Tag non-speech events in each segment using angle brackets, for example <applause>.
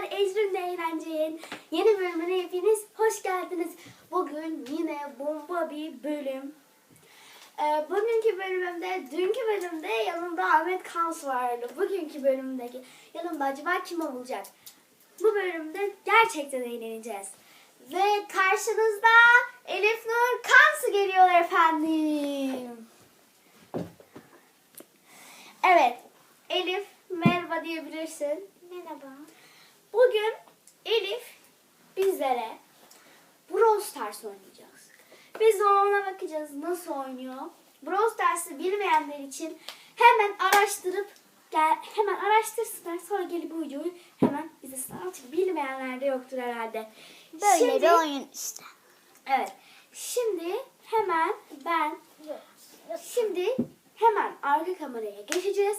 arkadaşlar. Ecrin'le Eğlence'nin yeni bölümüne hepiniz hoş geldiniz. Bugün yine bomba bir bölüm. Ee, bugünkü bölümümde, dünkü bölümde yanımda Ahmet Kans vardı. Bugünkü bölümdeki yanımda acaba kim olacak? Bu bölümde gerçekten eğleneceğiz. Ve karşınızda Elif Nur Kansı geliyor efendim. Evet, Elif merhaba diyebilirsin. Merhaba. Bugün Elif bizlere Brawl Stars oynayacağız. Biz de ona bakacağız nasıl oynuyor. Brawl Stars'ı bilmeyenler için hemen araştırıp gel hemen araştırsınlar sonra gelip bu videoyu hemen izlesinler. Artık bilmeyenler de yoktur herhalde. Böyle Şimdi- bir oyun işte. Evet. Şimdi hemen ben Şimdi hemen arka kameraya geçeceğiz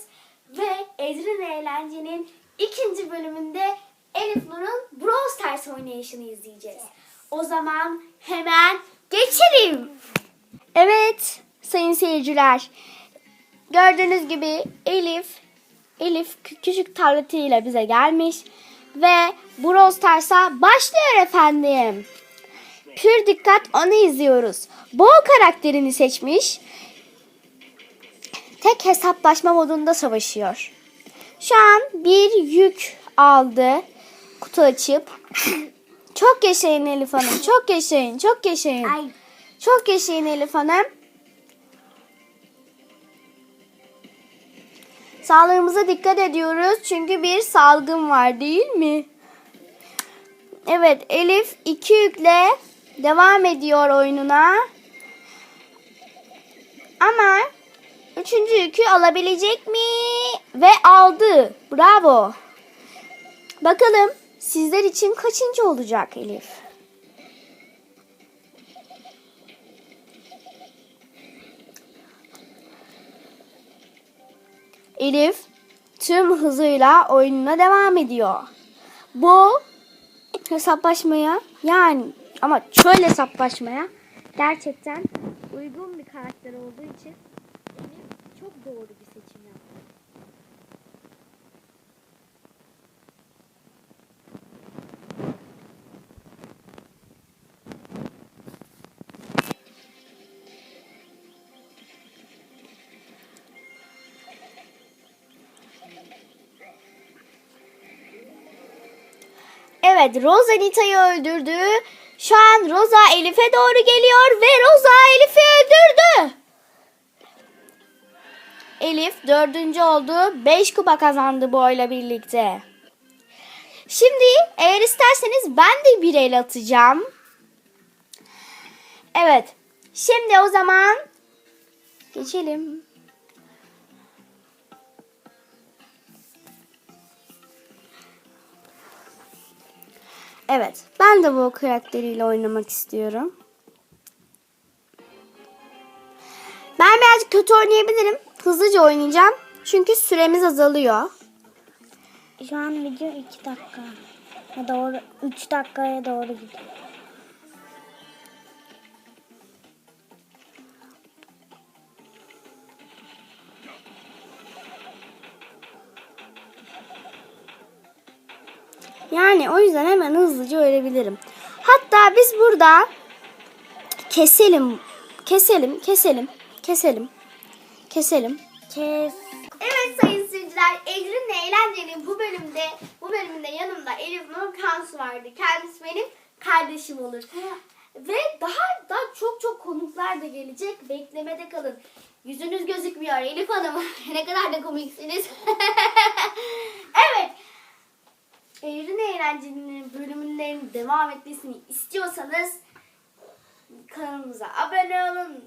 ve Ezrin Eğlence'nin ikinci bölümünde Elif Nur'un Brawl Stars oynayışını izleyeceğiz. O zaman hemen geçelim. Evet sayın seyirciler. Gördüğünüz gibi Elif Elif kü- küçük tabletiyle bize gelmiş ve Brawl Stars'a başlıyor efendim. Pür dikkat onu izliyoruz. Bo karakterini seçmiş. Tek hesaplaşma modunda savaşıyor. Şu an bir yük aldı. Kutu açıp. Çok yaşayın Elif Hanım. Çok yaşayın. Çok yaşayın. Ay. Çok yaşayın Elif Hanım. Sağlığımıza dikkat ediyoruz. Çünkü bir salgın var değil mi? Evet Elif iki yükle devam ediyor oyununa. Ama üçüncü yükü alabilecek mi? Ve aldı. Bravo. Bakalım sizler için kaçıncı olacak Elif? Elif tüm hızıyla oyununa devam ediyor. Bu hesaplaşmaya yani ama şöyle hesaplaşmaya gerçekten uygun bir karakter olduğu için Elif çok doğru bir seçim Evet Rosa Nita'yı öldürdü. Şu an Rosa Elif'e doğru geliyor ve Rosa Elif'i öldürdü. Elif dördüncü oldu. Beş kupa kazandı bu birlikte. Şimdi eğer isterseniz ben de bir el atacağım. Evet. Şimdi o zaman geçelim. Evet. Ben de bu karakteriyle oynamak istiyorum. Ben birazcık kötü oynayabilirim. Hızlıca oynayacağım. Çünkü süremiz azalıyor. Şu an video 2 dakika. Ya doğru 3 dakikaya doğru gidiyor. Yani o yüzden hemen hızlıca ölebilirim. Hatta biz burada keselim. Keselim, keselim, keselim, keselim. Kes. Evet sayın seyirciler, Ecrin'le Eğlence'nin bu bölümde, bu bölümünde yanımda Elif Nur Kansu vardı. Kendisi benim kardeşim olur. Ve daha daha çok çok konuklar da gelecek. Beklemede kalın. Yüzünüz gözükmüyor Elif Hanım. <laughs> ne kadar da komiksiniz. <laughs> Eğlence'nin bölümlerinin devam etmesini istiyorsanız kanalımıza abone olun.